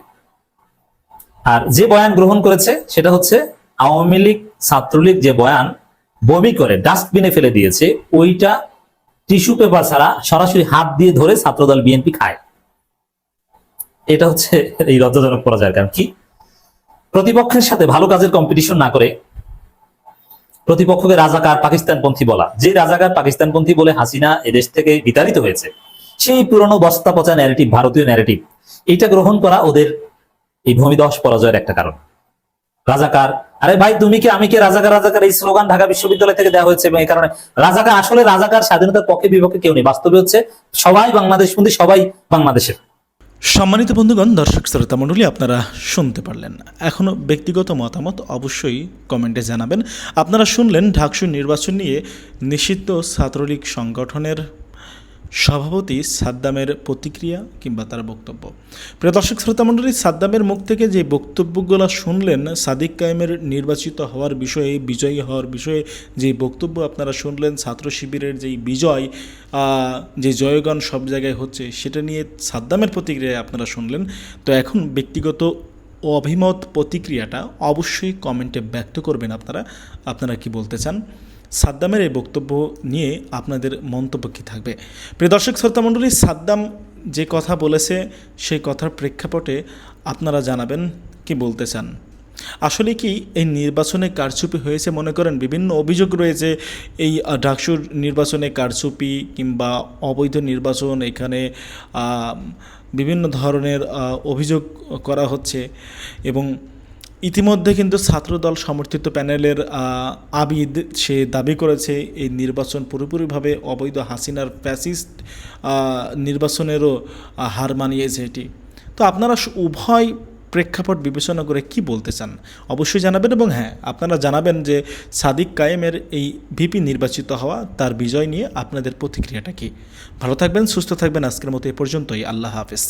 আর যে বয়ান গ্রহণ করেছে, সেটা হচ্ছে আওয়ামী লীগ ছাত্রলীগ যে বয়ান বমি করে, ডাস্টবিনে ফেলে দিয়েছে, ওইটা টিস্যু পেপার ছাড়া সরাসরি হাত দিয়ে ধরে ছাত্রদল বিএনপি খায়। এটা হচ্ছে এই লজ্জাজনক পরাজয়ের কারণ। কি? প্রতিপক্ষের সাথে ভালো কাজের কম্পিটিশন না করে প্রতিপক্ষকে রাজাকার পাকিস্তানপন্থী বলা। যে রাজাকার পাকিস্তানপন্থী বলে হাসিনা এদেশ থেকে বিতাড়িত হয়েছে, সেই পুরনো বস্তা পচা ন্যারেটিভ ভারতীয় ন্যারেটিভ এটা গ্রহণ করা ওদের এই ভূমিদশ পরাজয়ের একটা কারণ। রাজাকার। আরে ভাই, তুমি কি, আমি কি রাজাকার রাজাকার? এই স্লোগান ঢাকা বিশ্ববিদ্যালয় থেকে দেওয়া হয়েছে এবং এই কারণে রাজাকার, আসলে রাজাকার স্বাধীনতার পক্ষে বিপক্ষে কেউ নেই। বাস্তবে হচ্ছে সবাই বাংলাদেশ বন্ধু সবাই বাংলাদেশের সম্মানিত বন্ধুগণ, দর্শক শ্রোতা মণ্ডলী, আপনারা শুনতে পারলেন এখনও ব্যক্তিগত মতামত অবশ্যই কমেন্টে জানাবেন। আপনারা শুনলেন ঢাকসু নির্বাচন নিয়ে নিষিদ্ধ ছাত্রলীগ সংগঠনের সভাপতি সাদ্দামের প্রতিক্রিয়া কিংবা তার বক্তব্য। প্রিয় দর্শক, শ্রোতা মণ্ডলী, সাদ্দামের মুখ থেকে যে বক্তব্যগুলো শুনলেন, সাদিক কায়েমের নির্বাচিত হওয়ার বিষয়ে, বিজয়ী হওয়ার বিষয়ে যে বক্তব্য আপনারা শুনলেন, ছাত্র শিবিরের যেই বিজয় যে জয়গান সব জায়গায় হচ্ছে, সেটা নিয়ে সাদ্দামের প্রতিক্রিয়া আপনারা শুনলেন। তো এখন ব্যক্তিগত অভিমত প্রতিক্রিয়াটা অবশ্যই কমেন্টে ব্যক্ত করবেন আপনারা। আপনারা কি বলতে চান? সাদ্দামের এই বক্তব্য নিয়ে আপনাদের মন্তব্য কী থাকবে? প্রিয় দর্শক, শ্রোতা মণ্ডলী, সাদ্দাম যে কথা বলেছে, সেই কথার প্রেক্ষাপটে আপনারা জানাবেন কি বলতে চান? আসলে কি এই নির্বাচনে কারচুপি হয়েছে মনে করেন? বিভিন্ন অভিযোগ রয়েছে, এই ডাকসুর নির্বাচনে কারচুপি কিংবা অবৈধ নির্বাচন এখানে বিভিন্ন ধরনের অভিযোগ করা হচ্ছে এবং ইতিমধ্যে কিন্তু ছাত্রদল সমর্থিত প্যানেলের আবিদ সে দাবি করেছে, এই নির্বাচন পুরোপুরিভাবে অবৈধ হাসিনার ফ্যাসিস্ট নির্বাচনেরও হার মানিয়েছে এটি। তো আপনারা উভয় প্রেক্ষাপট বিবেচনা করে কি বলতে চান? অবশ্যই জানাবেন এবং হ্যাঁ আপনারা জানাবেন যে সাদিক কায়েমের এই ভিপি নির্বাচিত হওয়া তার বিজয় নিয়ে আপনাদের প্রতিক্রিয়াটা কি। ভালো থাকবেন, সুস্থ থাকবেন, আজকের মতো এ পর্যন্তই। আল্লাহ হাফেজ।